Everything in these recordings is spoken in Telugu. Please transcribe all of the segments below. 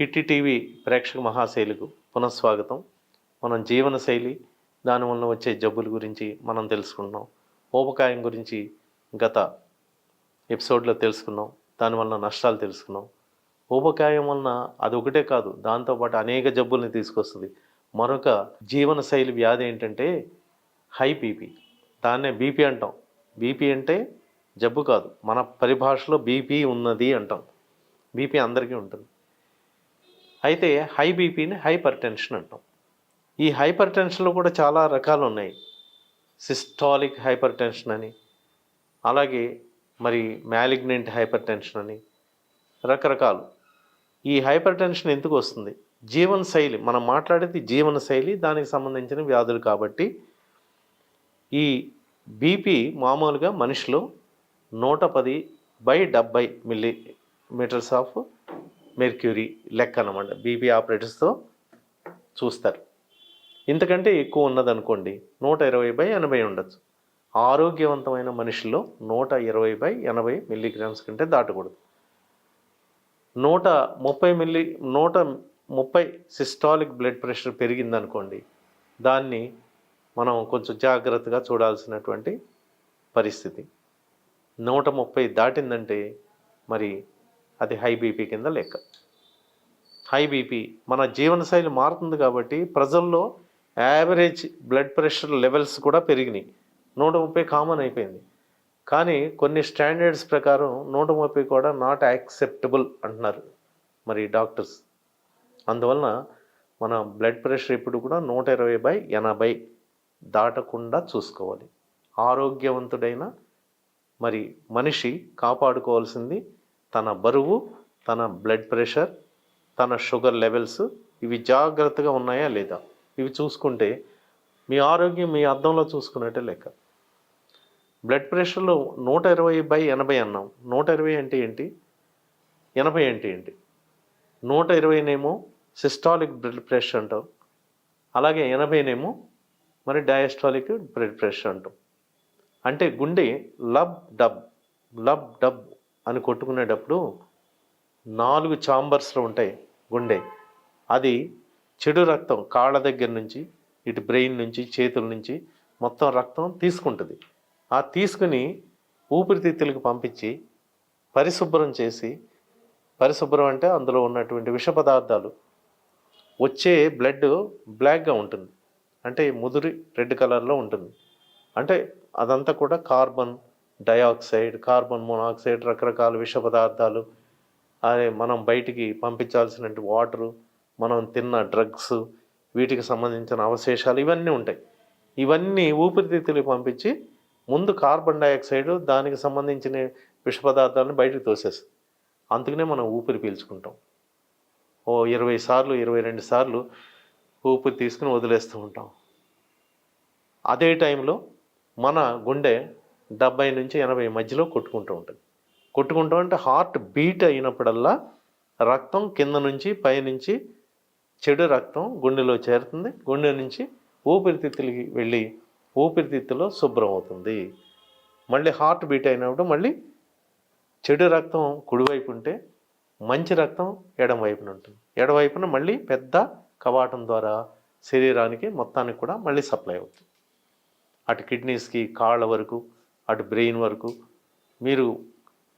హిట్టి టీవీ ప్రేక్షక మహాశైలికు పునఃస్వాగతం. మనం జీవన శైలి దానివల్ల వచ్చే జబ్బుల గురించి మనం తెలుసుకున్నాం. ఊబకాయం గురించి గత ఎపిసోడ్లో తెలుసుకున్నాం. దానివల్ల నష్టాలు తెలుసుకున్నాం. ఊబకాయం వలన అది ఒకటే కాదు దాంతోపాటు అనేక జబ్బుల్ని తీసుకొస్తుంది. మరొక జీవన శైలి వ్యాధి ఏంటంటే హై బీపీ. దాన్నే బీపీ అంటాం. బీపీ అంటే జబ్బు కాదు మన పరిభాషలో బీపీ ఉన్నది అంటాం. బీపీ అందరికీ ఉంటుంది. అయితే హై బీపీని హైపర్ టెన్షన్ అంటాం. ఈ హైపర్ టెన్షన్లో కూడా చాలా రకాలు ఉన్నాయి సిస్టాలిక్ హైపర్ టెన్షన్ అని అలాగే మరి మ్యాలిగ్నెంట్ హైపర్ టెన్షన్ అని రకరకాలు. ఈ హైపర్ టెన్షన్ ఎందుకు వస్తుంది? జీవన శైలి మనం మాట్లాడేది జీవన శైలి దానికి సంబంధించిన వ్యాధులు కాబట్టి ఈ బీపీ మామూలుగా మనిషిలో నూట పది బై డెబ్బై మిల్లీ మీటర్స్ ఆఫ్ మెర్క్యూరీ లెక్క అనమాట బీపీ ఆపరేటర్స్తో చూస్తారు. ఇంతకంటే ఎక్కువ ఉన్నదనుకోండి నూట ఇరవై బై ఎనభై ఉండొచ్చు. ఆరోగ్యవంతమైన మనిషిలో నూట ఇరవై బై ఎనభై మిల్లీగ్రామ్స్ కంటే దాటకూడదు. నూట ముప్పై మిల్లీ నూట ముప్పై సిస్టాలిక్ బ్లడ్ ప్రెషర్ పెరిగిందనుకోండి దాన్ని మనం కొంచెం జాగ్రత్తగా చూడాల్సినటువంటి పరిస్థితి. నూట ముప్పై దాటిందంటే మరి అది హై బీపీ కింద లెక్క. High BP. మన జీవనశైలి మారుతుంది కాబట్టి ప్రజల్లో యావరేజ్ బ్లడ్ ప్రెషర్ లెవెల్స్ కూడా పెరిగినాయి. నూట ముప్పై కామన్ అయిపోయింది. కానీ కొన్ని స్టాండర్డ్స్ ప్రకారం నూట ముప్పై కూడా నాట్ యాక్సెప్టబుల్ అంటున్నారు మరి డాక్టర్స్. అందువలన మన బ్లడ్ ప్రెషర్ ఇప్పుడు కూడా నూట ఇరవై బై ఎనభై దాటకుండా చూసుకోవాలి. ఆరోగ్యవంతుడైన మరి మనిషి కాపాడుకోవాల్సింది తన బరువు తన బ్లడ్ ప్రెషర్ తన షుగర్ లెవెల్స్ ఇవి జాగ్రత్తగా ఉన్నాయా లేదా? ఇవి చూసుకుంటే మీ ఆరోగ్యం మీ అద్దంలో చూసుకున్నట్టే లెక్క. బ్లడ్ ప్రెషర్లో నూట ఇరవై బై ఎనభై అన్నాం. నూట ఇరవై అంటే ఏంటి? ఎనభై అంటే ఏంటి? నూట ఇరవైనేమో సిస్టాలిక్ బ్లడ్ ప్రెషర్ అంటాం. అలాగే ఎనభైనేమో మరి డయాస్టాలిక్ బ్లడ్ ప్రెషర్ అంటాం. అంటే గుండె లబ్ డబ్ లబ్ డబ్ అని కొట్టుకునేటప్పుడు నాలుగు ఛాంబర్స్లో ఉంటాయి. గుండె. అది చెడు రక్తం కాళ్ళ దగ్గర నుంచి ఇటు బ్రెయిన్ నుంచి చేతుల నుంచి మొత్తం రక్తం తీసుకుంటుంది. ఆ తీసుకుని ఊపిరితిత్తులకు పంపించి పరిశుభ్రం చేసి పరిశుభ్రం అంటే అందులో ఉన్నటువంటి విష పదార్థాలు వచ్చే బ్లడ్ బ్లాక్గా ఉంటుంది. అంటే ముదురి రెడ్ కలర్లో ఉంటుంది. అంటే అదంతా కూడా కార్బన్ డయాక్సైడ్ కార్బన్ మోనాక్సైడ్ రకరకాల విష పదార్థాలు అదే మనం బయటికి పంపించాల్సిన వాటరు మనం తిన్న డ్రగ్స్ వీటికి సంబంధించిన అవశేషాలు ఇవన్నీ ఉంటాయి. ఇవన్నీ ఊపిరితిత్తులు పంపించి ముందు కార్బన్ డైఆక్సైడ్ దానికి సంబంధించిన విష పదార్థాలను బయటకు తోసేస్తుంది అందుకనే మనం ఊపిరి పీల్చుకుంటాం. ఓ ఇరవై సార్లు ఇరవై రెండు సార్లు ఊపిరి తీసుకుని వదిలేస్తూ ఉంటాం. అదే టైంలో మన గుండె డెబ్బై నుంచి ఎనభై మధ్యలో కొట్టుకుంటూ ఉంటుంది. కొట్టుకుంటాం అంటే హార్ట్ బీట్ అయినప్పుడల్లా రక్తం కింద నుంచి పైనుంచి చెడు రక్తం గుండెలో చేరుతుంది. గుండె నుంచి ఊపిరితిత్తులకి వెళ్ళి ఊపిరితిత్తులో శుభ్రం అవుతుంది. మళ్ళీ హార్ట్ బీట్ అయినప్పుడు మళ్ళీ చెడు రక్తం కుడివైపు ఉంటే మంచి రక్తం ఎడం వైపున ఉంటుంది. ఎడవైపున మళ్ళీ పెద్ద కవాటం ద్వారా శరీరానికి మొత్తానికి కూడా మళ్ళీ సప్లై అవుతుంది. అటు కిడ్నీస్కి కాళ్ళ వరకు అటు బ్రెయిన్ వరకు మీరు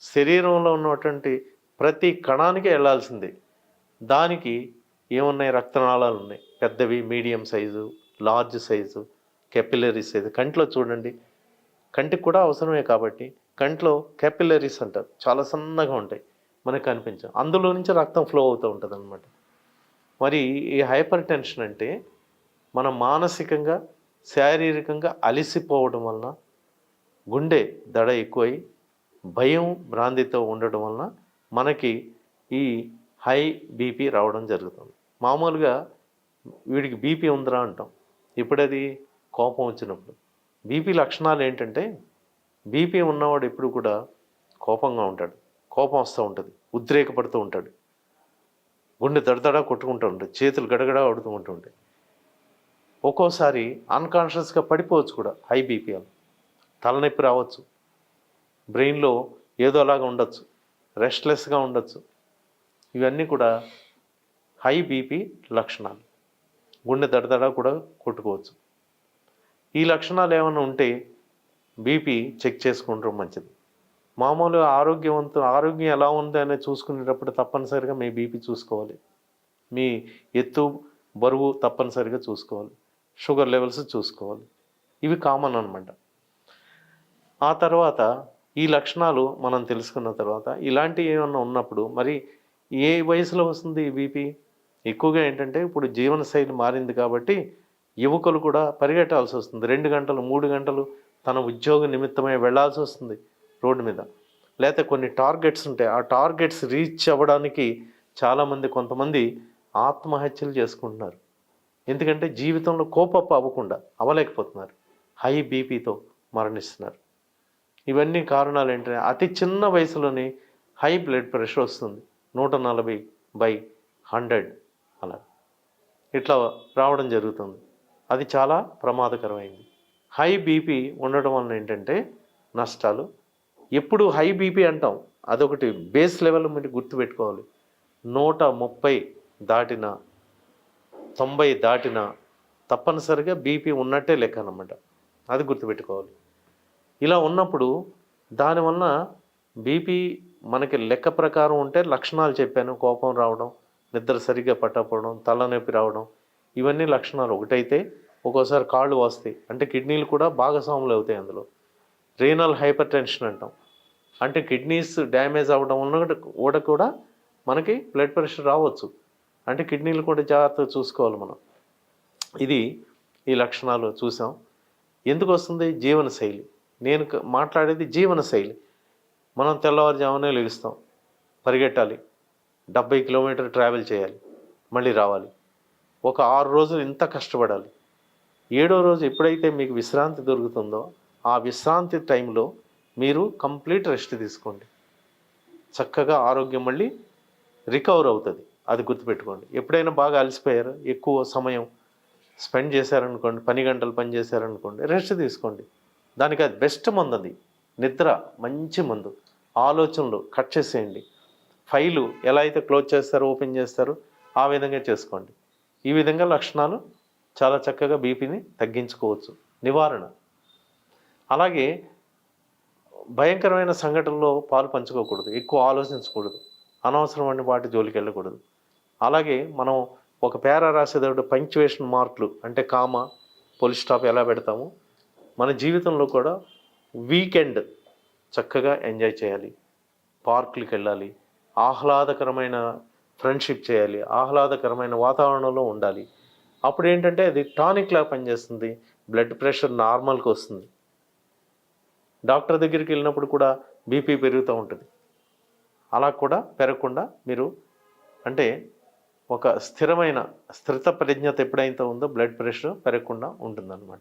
శరీరంలో ఉన్నటువంటి ప్రతి కణానికి వెళ్ళాల్సిందే దానికి ఏమున్నాయి రక్తనాళాలు ఉన్నాయి? పెద్దవి medium size large size capillary size. కంట్లో చూడండి. కంటికి కూడా అవసరమే కాబట్టి కంట్లో కెపిలరీస్ అంటారు. చాలా సన్నగా ఉంటాయి. మనకు కనిపించవు. అందులో నుంచి రక్తం ఫ్లో అవుతూ ఉంటుంది అనమాట మరి ఈ హైపర్ టెన్షన్ అంటే మనం మానసికంగా శారీరకంగా అలిసిపోవడం వలన గుండె దడ ఎక్కువై భయం భ్రాంతితో ఉండటం వలన మనకి ఈ హై బీపీ రావడం జరుగుతుంది. మామూలుగా వీడికి బీపీ ఉందిరా అంటాం. ఇప్పుడది కోపం వచ్చినప్పుడు. బీపీ లక్షణాలు ఏంటంటే బీపీ ఉన్నవాడు ఎప్పుడు కూడా కోపంగా ఉంటాడు. కోపం వస్తూ ఉంటుంది. ఉద్రేకపడుతూ ఉంటాడు. గుండె దడదడా కొట్టుకుంటూ ఉంటాడు. చేతులు గడగడ ఆడుతూ ఉంటుంటాయి ఒక్కోసారి అన్కాన్షియస్గా పడిపోవచ్చు కూడా హై బీపీఎల్ తలనొప్పి రావచ్చు. బ్రెయిన్లో ఏదో అలాగా ఉండొచ్చు. రెస్ట్లెస్గా ఉండొచ్చు. ఇవన్నీ కూడా హై బీపీ లక్షణాలు. గుండె దడదడ కూడా కొట్టుకోవచ్చు. ఈ లక్షణాలు ఏమైనా ఉంటే బీపీ చెక్ చేసుకుంటాం మంచిది. మామూలుగా ఆరోగ్యవంతు ఆరోగ్యం ఎలా ఉంది అనేది చూసుకునేటప్పుడు తప్పనిసరిగా మీ బీపీ చూసుకోవాలి. మీ ఎత్తు బరువు తప్పనిసరిగా చూసుకోవాలి. షుగర్ లెవెల్స్ చూసుకోవాలి. ఇవి కామన్ అనమాట ఆ తర్వాత ఈ లక్షణాలు మనం తెలుసుకున్న తర్వాత ఇలాంటివి ఏమన్నా ఉన్నప్పుడు మరి ఏ వయసులో వస్తుంది ఈ బీపీ? ఎక్కువగా ఏంటంటే ఇప్పుడు జీవనశైలి మారింది కాబట్టి యువకులు కూడా పరిగెట్టాల్సి వస్తుంది. రెండు గంటలు మూడు గంటలు తన ఉద్యోగ నిమిత్తమై వెళ్ళాల్సి వస్తుంది రోడ్డు మీద. లేకపోతే కొన్ని టార్గెట్స్ ఉంటాయి. ఆ టార్గెట్స్ రీచ్ అవ్వడానికి చాలామంది కొంతమంది ఆత్మహత్యలు చేసుకుంటున్నారు. ఎందుకంటే జీవితంలో కోపప్ అవ్వకుండా అవ్వలేకపోతున్నారు. హై బీపీతో మరణిస్తున్నారు. ఇవన్నీ కారణాలు ఏంటంటే అతి చిన్న వయసులోనే హై బ్లడ్ ప్రెషర్ వస్తుంది. నూట నలభై బై హండ్రెడ్ అలా. ఇట్లా రావడం జరుగుతుంది. అది చాలా ప్రమాదకరమైంది. హై బీపీ ఉండడం వలన ఏంటంటే నష్టాలు. ఎప్పుడు హై బీపీ అంటాం. అదొకటి బేస్ లెవెల్ మీరు గుర్తుపెట్టుకోవాలి. నూట ముప్పై దాటిన తొంభై దాటిన తప్పనిసరిగా బీపీ ఉన్నట్టే లెక్క అన్నమాట. అది గుర్తుపెట్టుకోవాలి. ఇలా ఉన్నప్పుడు దానివల్ల బీపీ మనకి లెక్క ప్రకారం ఉంటే లక్షణాలు చెప్పాను. కోపం రావడం నిద్ర సరిగ్గా పట్టకపోవడం తలనొప్పి రావడం ఇవన్నీ లక్షణాలు ఒకటైతే ఒక్కోసారి కాళ్ళు వస్తాయి. అంటే కిడ్నీలు కూడా భాగస్వాములు అవుతాయి అందులో. రీనల్ హైపర్ టెన్షన్ అంటాం. అంటే కిడ్నీస్ డ్యామేజ్ అవ్వడం వల్ల కూడా కూడా మనకి బ్లడ్ ప్రెషర్ రావచ్చు. అంటే కిడ్నీలు కూడా జాగ్రత్తగా చూసుకోవాలి మనం. ఇది ఈ లక్షణాలు చూసాం. ఎందుకు వస్తుంది? జీవనశైలి నేను మాట్లాడేది జీవన శైలి. మనం తెల్లవారుజామునే లెగుస్తాం పరిగెట్టాలి. డెబ్బై కిలోమీటర్ ట్రావెల్ చేయాలి. మళ్ళీ రావాలి. ఒక ఆరు రోజులు ఇంత కష్టపడాలి. ఏడో రోజు ఎప్పుడైతే మీకు విశ్రాంతి దొరుకుతుందో ఆ విశ్రాంతి టైంలో మీరు కంప్లీట్ రెస్ట్ తీసుకోండి. చక్కగా ఆరోగ్యం మళ్ళీ రికవర్ అవుతుంది. అది గుర్తుపెట్టుకోండి. ఎప్పుడైనా బాగా అలసిపోయారు ఎక్కువ సమయం స్పెండ్ చేశారనుకోండి పని గంటలు పని చేశారనుకోండి రెస్ట్ తీసుకోండి. దానికి అది బెస్ట్ మందు అది. నిద్ర మంచి మందు. ఆలోచనలు కట్ చేసేయండి. ఫైలు ఎలా అయితే క్లోజ్ చేస్తారో ఓపెన్ చేస్తారో ఆ విధంగా చేసుకోండి. ఈ విధంగా లక్షణాలు చాలా చక్కగా బీపీని తగ్గించుకోవచ్చు. నివారణ. అలాగే భయంకరమైన సంఘటనలో పాలు పంచుకోకూడదు. ఎక్కువ ఆలోచించకూడదు. అనవసరమైన వాటి జోలికి వెళ్ళకూడదు. అలాగే మనం ఒక పేరా రాసేటప్పుడు పంక్చువేషన్ మార్కులు అంటే కామ పోలీస్ స్టాప్ ఎలా పెడతామో మన జీవితంలో కూడా వీకెండ్ చక్కగా ఎంజాయ్ చేయాలి. పార్కులకు వెళ్ళాలి. ఆహ్లాదకరమైన ఫ్రెండ్షిప్ చేయాలి. ఆహ్లాదకరమైన వాతావరణంలో ఉండాలి. అప్పుడు ఏంటంటే అది టానిక్లా పనిచేస్తుంది. బ్లడ్ ప్రెషర్ నార్మల్కి వస్తుంది. డాక్టర్ దగ్గరికి వెళ్ళినప్పుడు కూడా బీపీ పెరుగుతూ ఉంటుంది. అలా కూడా పెరగకుండా మీరు అంటే ఒక స్థిరమైన స్థిరత ప్రజ్ఞత ఎప్పుడైతే ఉందో బ్లడ్ ప్రెషర్ పెరగకుండా ఉంటుందన్నమాట.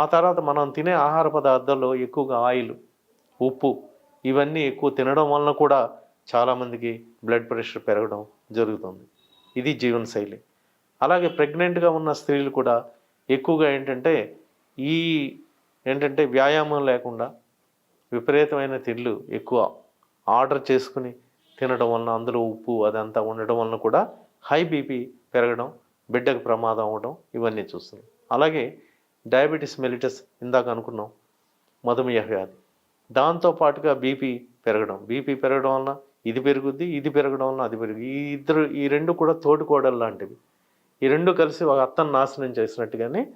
ఆ తర్వాత మనం తినే ఆహార పదార్థాల్లో ఎక్కువగా ఆయిల్ ఉప్పు ఇవన్నీ ఎక్కువ తినడం వలన కూడా చాలామందికి బ్లడ్ ప్రెషర్ పెరగడం జరుగుతుంది. ఇది జీవనశైలి అలాగే ప్రెగ్నెంట్గా ఉన్న స్త్రీలు కూడా ఎక్కువగా ఏంటంటే ఈ ఏంటంటే వ్యాయామం లేకుండా విపరీతమైన తిండ్లు ఎక్కువ ఆర్డర్ చేసుకుని తినడం వలన అందులో ఉప్పు అదంతా ఉండడం వలన కూడా హై బీపీ పెరగడం బిడ్డకు ప్రమాదం అవ్వడం ఇవన్నీ చూస్తున్నాం. అలాగే డయాబెటీస్ మెలిటస్ ఇందాక అనుకున్నాం మధుమేహ వ్యాధి దాంతో పాటుగా బీపీ పెరగడం. బీపీ పెరగడం వలన ఇది పెరుగుద్ది ఇది పెరగడం వలన అది పెరుగు ఈ ఇద్దరు ఈ రెండు కూడా తోడుకోవడం లాంటివి. ఈ రెండు కలిసి ఒక అత్తను నాశనం చేసినట్టుగానే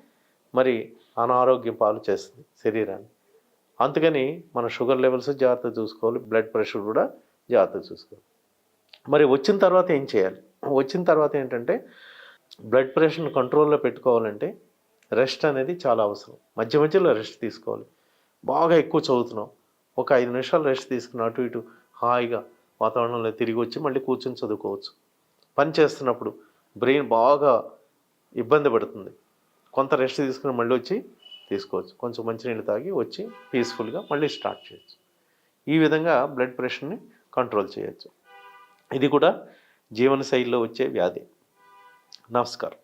మరి అనారోగ్యం పాలు చేస్తుంది శరీరాన్ని. అందుకని మన షుగర్ లెవెల్స్ జాగ్రత్త చూసుకోవాలి బ్లడ్ ప్రెషర్ కూడా జాగ్రత్త చూసుకోవాలి. మరి వచ్చిన తర్వాత ఏం చేయాలి? వచ్చిన తర్వాత ఏంటంటే బ్లడ్ ప్రెషర్ని కంట్రోల్లో పెట్టుకోవాలంటే రెస్ట్ అనేది చాలా అవసరం. మధ్య మధ్యలో రెస్ట్ తీసుకోవాలి. బాగా ఎక్కువ చదువుతున్నాం ఒక ఐదు నిమిషాలు రెస్ట్ తీసుకుని అటు ఇటు హాయిగా వాతావరణంలో తిరిగి వచ్చి మళ్ళీ కూర్చొని చదువుకోవచ్చు. పని చేస్తున్నప్పుడు బ్రెయిన్ బాగా ఇబ్బంది పడుతుంది. కొంత రెస్ట్ తీసుకుని మళ్ళీ వచ్చి తీసుకోవచ్చు. కొంచెం మంచినీళ్ళు తాగి వచ్చి పీస్ఫుల్గా మళ్ళీ స్టార్ట్ చేయొచ్చు. ఈ విధంగా బ్లడ్ ప్రెషర్ని కంట్రోల్ చేయొచ్చు. ఇది కూడా జీవనశైలిలో వచ్చే వ్యాధి. నమస్కారం.